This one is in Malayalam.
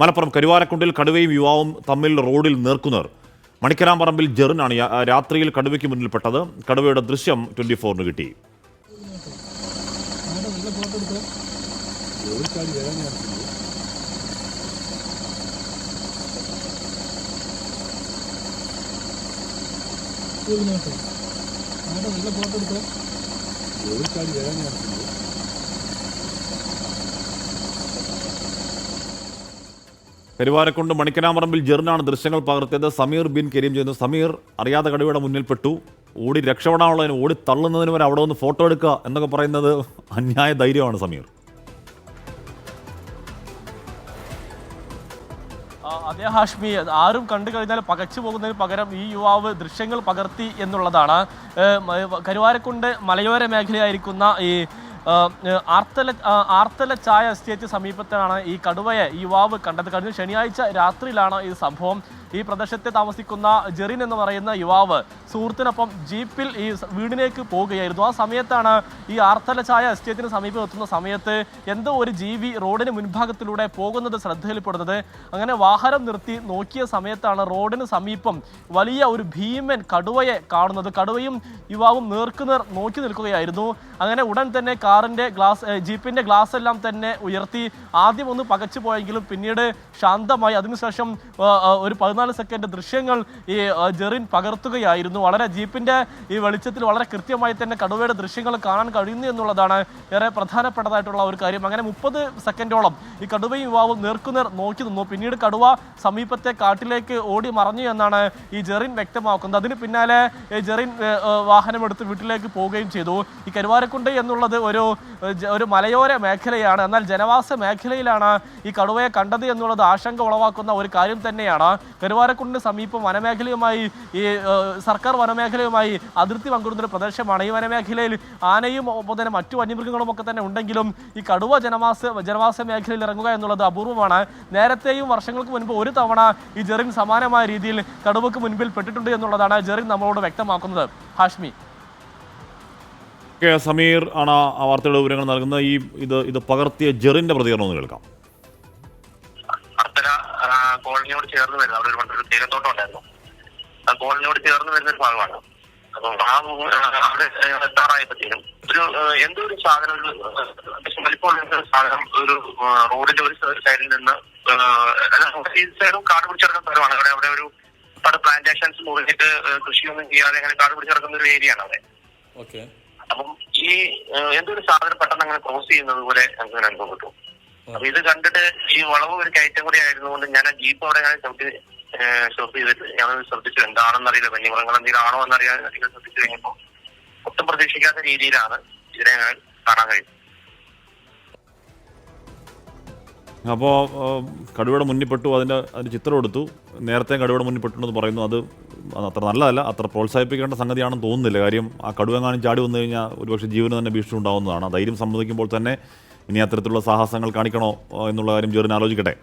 മലപ്പുറം കരുവാരക്കുണ്ടിൽ കടുവയും യുവാവും തമ്മിൽ റോഡിൽ നേർക്കുനേർ. മണിക്കരാമ്പറമ്പിൽ ജെറിനാണ് രാത്രിയിൽ കടുവയ്ക്ക് മുന്നിൽപ്പെട്ടത്. കടുവയുടെ ദൃശ്യം ട്വന്റി ഫോറിന് കിട്ടി. ഇതിനകത്ത് ഒരു നല്ല വരാൻ എടുത്തോ? കരുവാരക്കുണ്ട് മണിക്കനാമറമ്പിൽ ജെറിനാണ് ദൃശ്യങ്ങൾ പകർത്തിയത്. സമീർ ബിൻ കരീം ചെയ്യുന്നു. സമീർ അറിയാതെ കടുവയുടെ മുന്നിൽപ്പെട്ടു. ഓടി രക്ഷപ്പെടാനുള്ളതിന് ഓടി തള്ളുന്നതിന് വരെ അവിടെ ഒന്ന് ഫോട്ടോ എടുക്കുക എന്നൊക്കെ പറയുന്നത് അന്യായ ധൈര്യമാണ് സമീർ. അതേ ഹാഷ്മി ആരും കണ്ടു കഴിഞ്ഞാൽ പകച്ചു പോകുന്നതിന് പകരം ഈ യുവാവ് ദൃശ്യങ്ങൾ പകർത്തി എന്നുള്ളതാണ്. കരുവാരക്കുണ്ട് മലയോര മേഖലയായിരിക്കുന്ന ഈ ആർത്തല ആർത്തല ചായ എസ്റ്റേറ്റ് സമീപത്താണ് ഈ കടുവയെ യുവാവ് കണ്ടത്. കഴിഞ്ഞ ശനിയാഴ്ച രാത്രിയിലാണ് ഈ സംഭവം. ഈ പ്രദേശത്തെ താമസിക്കുന്ന ജെറിൻ എന്ന് പറയുന്ന യുവാവ് സുഹൃത്തിനൊപ്പം ജീപ്പിൽ ഈ വീടിനേക്ക് പോവുകയായിരുന്നു. ആ സമയത്താണ് ഈ ആർത്തല ചായ എസ്റ്റേറ്റിന് സമീപം എത്തുന്ന സമയത്ത് എന്തോ ഒരു ജീവി റോഡിന് മുൻഭാഗത്തിലൂടെ പോകുന്നത് ശ്രദ്ധയിൽപ്പെടുന്നത്. അങ്ങനെ വാഹനം നിർത്തി നോക്കിയ സമയത്താണ് റോഡിന് സമീപം വലിയ ഒരു ഭീമൻ കടുവയെ കാണുന്നത്. കടുവയും യുവാവും നേർക്കുനേർ നോക്കി നിൽക്കുകയായിരുന്നു. അങ്ങനെ ഉടൻ തന്നെ കാറിന്റെ ഗ്ലാസ് ജീപ്പിന്റെ ഗ്ലാസ് എല്ലാം തന്നെ ഉയർത്തി ആദ്യം ഒന്ന് പകച്ചു പോയെങ്കിലും പിന്നീട് ശാന്തമായി. അതിനുശേഷം ഒരു പതിനാല് സെക്കൻഡ് ദൃശ്യങ്ങൾ ഈ ജെറിൻ പകർത്തുകയായിരുന്നു. വളരെ ജീപ്പിന്റെ ഈ വെളിച്ചത്തിൽ വളരെ കൃത്യമായി തന്നെ കടുവയുടെ ദൃശ്യങ്ങൾ കാണാൻ കഴിയുന്നു എന്നുള്ളതാണ് ഏറെ പ്രധാനപ്പെട്ടതായിട്ടുള്ള ഒരു കാര്യം. അങ്ങനെ മുപ്പത് സെക്കൻഡോളം ഈ കടുവയും യുവാവും നേർക്കുനേർ നോക്കി നിന്നു. പിന്നീട് കടുവ സമീപത്തെ കാട്ടിലേക്ക് ഓടി മറഞ്ഞു എന്നാണ് ഈ ജെറിൻ വ്യക്തമാക്കുന്നത്. അതിന് പിന്നാലെ ജെറിൻ വാഹനമെടുത്ത് വീട്ടിലേക്ക് പോവുകയും ചെയ്തു. ഈ കരുവാരക്കുണ്ട് എന്നുള്ളത് ഒരു ഒരു മലയോര മേഖലയാണ്. എന്നാൽ ജനവാസ മേഖലയിലാണ് ഈ കടുവയെ കണ്ടത് എന്നുള്ളത് ആശങ്ക ഉളവാക്കുന്ന ഒരു കാര്യം തന്നെയാണ്. കരുവാരക്കുണ്ടിന് സമീപം വനമേഖലയുമായി ഈ സർക്കാർ വനമേഖലയുമായി അതിർത്തി പങ്കിടുന്ന ഒരു പ്രദേശമാണ്. ഈ വനമേഖലയിൽ ആനയും ഒപ്പം തന്നെ മറ്റു വന്യമൃഗങ്ങളും ഒക്കെ തന്നെ ഉണ്ടെങ്കിലും ഈ കടുവ ജനവാസ ജനവാസ മേഖലയിൽ ഇറങ്ങുക എന്നുള്ളത് അപൂർവമാണ്. നേരത്തെയും വർഷങ്ങൾക്ക് മുൻപ് ഒരു തവണ ഈ ജെറിൻ സമാനമായ രീതിയിൽ കടുവക്ക് മുൻപിൽ പെട്ടിട്ടുണ്ട് എന്നുള്ളതാണ് ജെറിൻ നമ്മളോട് വ്യക്തമാക്കുന്നത്. ഹാഷ്മി. കെ സമീർ ആണ് ആ വാർത്തയുടെ വിവരങ്ങൾ നൽകുന്നത്. ഈ ഇത് ഇത് പകർത്തിയ ജെറിന്റെ പ്രതികരണം ഒന്ന് കേൾക്കാം. ആ, കോളനിയോട് ചേർന്ന് വരുന്ന അവിടെ ഒരു പണ്ടൊരു തേയിലത്തോട്ടം ഉണ്ടായിരുന്നു. ആ കോളനിയോട് ചേർന്ന് വരുന്ന ഒരു ഭാഗമാണ്. അപ്പൊ ആ അവിടെ എത്താറായപ്പോഴത്തേനും ഒരു എന്തോ ഒരു സാധനം ഒരു വലിപ്പമുള്ള ഒരു സാധനം ഒരു റോഡിന്റെ ഒരു സൈഡിൽ നിന്ന് ഈ സൈഡും കാട് പിടിച്ചിറക്കുന്ന സ്ഥലമാണ്. അവിടെ അവിടെ ഒരു പല പ്ലാന്റേഷൻസ് മുറിഞ്ഞിട്ട് കൃഷിയൊന്നും ചെയ്യാതെ അങ്ങനെ കാട് പിടിച്ചിറക്കുന്ന ഒരു ഏരിയ ആണ് അവിടെ. ഓക്കെ അപ്പം ഈ എന്തൊരു സാധനം പെട്ടെന്ന് അങ്ങനെ ക്രോസ് ചെയ്യുന്നത് പോലെ അങ്ങനെ അനുഭവപ്പെട്ടു അപ്പൊ ഇത് കണ്ടിട്ട് ഈ വളവ് ഒരു കയറ്റം കൂടി ആയിരുന്നുകൊണ്ട് ഞാൻ ആ ജീപ്പ് അവിടെ ഞാൻ ചവിട്ടി സ്റ്റോപ്പ് ചെയ്തിട്ട് ഞാൻ ശ്രദ്ധിച്ചു. എന്താണെന്ന് അറിയില്ല വന്യമൃഗങ്ങൾ എന്തെങ്കിലും ആണോ എന്നറിയാൻ അധികം ശ്രദ്ധിച്ചു കഴിഞ്ഞപ്പോ ഒട്ടും പ്രതീക്ഷിക്കാത്ത രീതിയിലാണ് ഇതിനെ ഞാൻ കാണാൻ കഴിയുന്നത്. അപ്പോൾ കടുവയുടെ മുന്നിൽപ്പെട്ടു അതിന്റെ അതിന്റെ ചിത്രം എടുത്തു. നേരത്തെ കടുവയുടെ മുന്നിൽപ്പെട്ടു എന്ന് പറയുന്നു. അത് അത്ര നല്ലതല്ല അത്ര പ്രോത്സാഹിപ്പിക്കേണ്ട സംഗതിയാണെന്ന് തോന്നുന്നില്ല. കാര്യം ആ കടുവെങ്ങാനും ചാടി വന്നു കഴിഞ്ഞാൽ ഒരുപക്ഷെ ജീവന് തന്നെ ഭീഷണി ഉണ്ടാകുന്നതാണ് ധൈര്യം സമ്മതിക്കുമ്പോൾ തന്നെ ഇനി അത്തരത്തിലുള്ള സാഹസങ്ങൾ കാണിക്കണോ എന്നുള്ള കാര്യം ജെറിന് ആലോചിക്കട്ടെ.